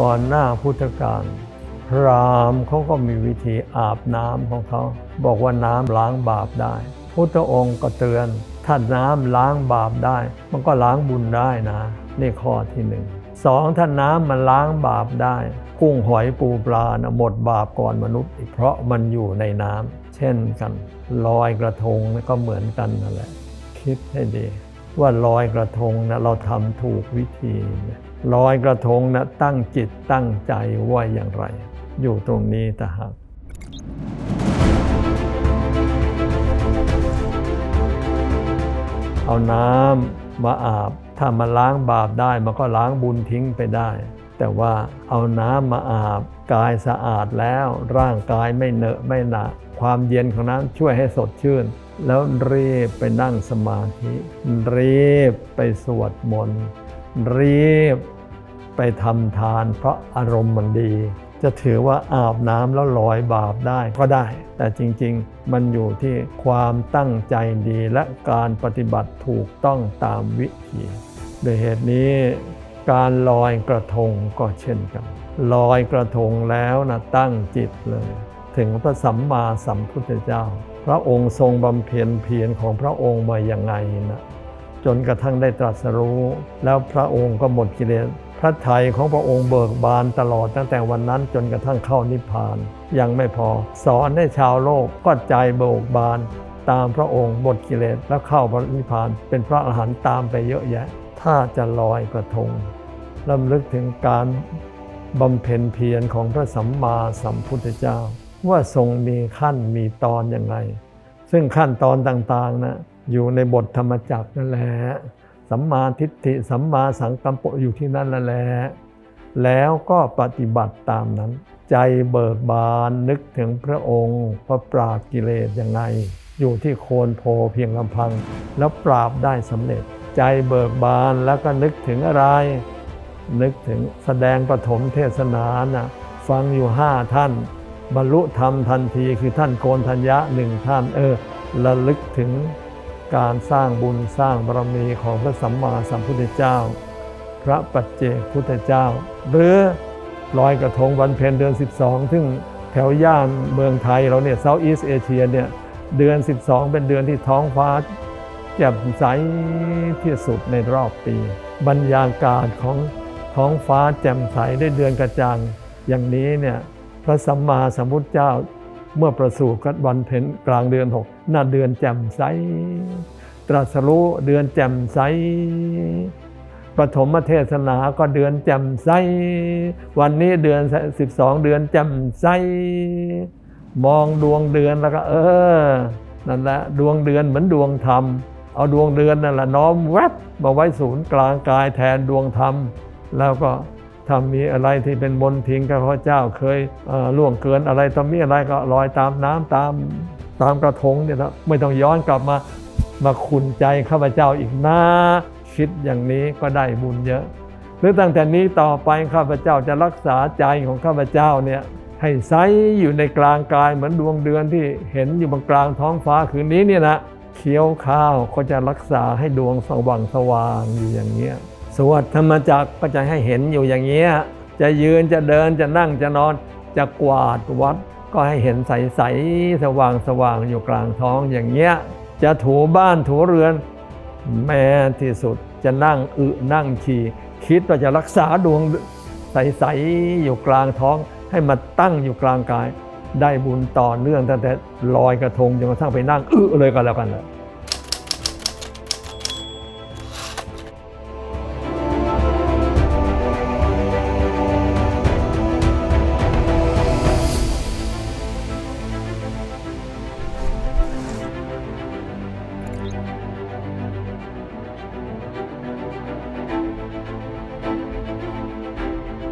ก่อนหน้าพุทธกาลพรามเขาก็มีวิธีอาบน้ำของเขา บอกว่าน้ำล้างบาปได้ พุทธองค์ก็เตือน ถ้าน้ำล้างบาปได้ มันก็ล้างบุญได้นะ นี่ข้อที่หนึ่งสองถ้าน้ำมันล้างบาปได้ กุ้งหอยปูปลานะหมดบาปก่อนมนุษย์อีกเพราะมันอยู่ในน้ำเช่นกันลอยกระทงก็เหมือนกันนั่นแหละ คิดให้ดี ว่าลอยกระทงนะเราทำถูกวิธีนะลอยกระทงนะตั้งจิตตั้งใจว่าอย่างไร อยู่ตรงนี้ต่หากเอาน้ำมาอาบ ถ้ามาล้างบาปได้มันก็ล้างบุญทิ้งไปได้ แต่ว่าเอาน้ำมาอาบกายสะอาดแล้วร่างกายไม่เหนอะไม่หนะความเย็นของน้ำช่วยให้สดชื่น แล้วรีบไปนั่งสมาธิ รีบไปสวดมนต์ รีบไปทำทาน เพราะอารมณ์มันดี จะถือว่าอาบน้ำแล้วลอยบาปได้ก็ได้ แต่จริงๆ มันอยู่ที่ความตั้งใจดีและการปฏิบัติถูกต้องตามวิธีโดยเหตุนี้การลอยกระทงก็เช่นกัน ลอยกระทงแล้วนะตั้งจิตเลย ถึงพระสัมมาสัมพุทธเจ้า พระองค์ทรงบำเพ็ญเพียรของพระองค์มาอย่างไงนะจนกระทั่งได้ตรัสรู้ แล้วพระองค์ก็หมดกิเลสพระทัยของพระองค์เบิกบานตลอดตั้งแต่วันนั้นจนกระทั่งเข้านิพพาน ยังไม่พอ สอนให้ชาวโลกก็ใจเบิกบาน ตามพระองค์หมดกิเลสแล้วเข้าพระนิพพาน เป็นพระอรหันต์ตามไปเยอะแยะ ถ้าจะลอยกระทงลำลึกถึงการบำเพ็ญเพียรของพระสัมมาสัมพุทธเจ้า ว่าทรงมีขั้นมีตอนอยังไงซึ่งขั้นตอนต่างๆนะอยู่ในบทธรรมจักรนั่นแหละสัมมาทิฏฐิสัมมาสังกัปปะอยู่ที่นั่นนั่นแหละแล้วก็ปฏิบัติตามนั้น ใจเบิกบานนึกถึงพระองค์พระปราบกิเลสยังไง อยู่ที่โคนโพเพียงลำพัง แล้วปราบได้สำเร็จ ใจเบิกบานแล้วก็นึกถึงอะไร นึกถึงแสดงปฐมเทศนานะฟังอยู่ห้าท่าน บรรลุธรรมทันทีคือท่านโกนทัญญะหนึ่งท่านเออระลึกถึงการสร้างบุญสร้างบารมีของพระสัมมาสัมพุทธเจ้า พระปัจเจกพุทธเจ้า หรือลอยกระทงวันเพ็ญเดือน 12 ซึ่งแถวย่านเมืองไทยเราเนี่ยเซาท์อีสเอเชียเนี่ยเดือน 12 เป็นเดือนที่ท้องฟ้าแจ่มใสที่สุดในรอบปี บรรยากาศของท้องฟ้าแจ่มใสได้เดือนกระจ่างอย่างนี้เนี่ย พระสัมมาสัมพุทธเจ้าเมื่อประสูติกันวันเพ็ญกลางเดือนหกหน้าเดือนแจ่มใส ตรัสรู้เดือนแจ่มใสปฐมเทศนาก็เดือนแจ่มใส วันนี้เดือน 12 เดือนแจ่มใส มองดวงเดือนแล้วก็ เออ นั่นแหละดวงเดือนเหมือนดวงธรรม เอาดวงเดือนนั่นแหละน้อมแวบมาไว้ศูนย์กลางกายแทนดวงธรรม แล้วก็ ถ้ามีอะไรที่เป็นมนทิงกับพระเจ้าเคยล่วงเกินอะไรตอนมีอะไรก็ลอยตามน้ำตามตามกระทงเนี่ยนะไม่ต้องย้อนกลับมามาขุนใจข้าพเจ้าอีกนะคิดอย่างนี้ก็ได้บุญเยอะ หรือตั้งแต่นี้ต่อไปข้าพเจ้าจะรักษาใจของข้าพเจ้าเนี่ยให้ใสอยู่ในกลางกายเหมือนดวงเดือนที่เห็นอยู่บนกลางท้องฟ้าคืนนี้เนี่ยนะเคี้ยวข้าวก็จะรักษาให้ดวงสว่างสว่างอยู่อย่างเงี้ย สวดธรรมจักรก็จะให้เห็นอยู่อย่างเงี้ยจะยืนจะเดินจะนั่งจะนอน จะกวาดวัด ก็ให้เห็นใสๆสว่างสว่างอยู่กลางท้องอย่างเงี้ยจะถูบ้านถูเรือน แม้ที่สุดจะนั่งอึนั่งฉี่คิดว่าจะรักษาดวงใสๆอยู่กลางท้อง ให้มาตั้งอยู่กลางกาย ได้บุญต่อเนื่องตั้งแต่ลอยกระทงจนกระทั่งไปนั่งอึเลยก็แล้วกันแหละ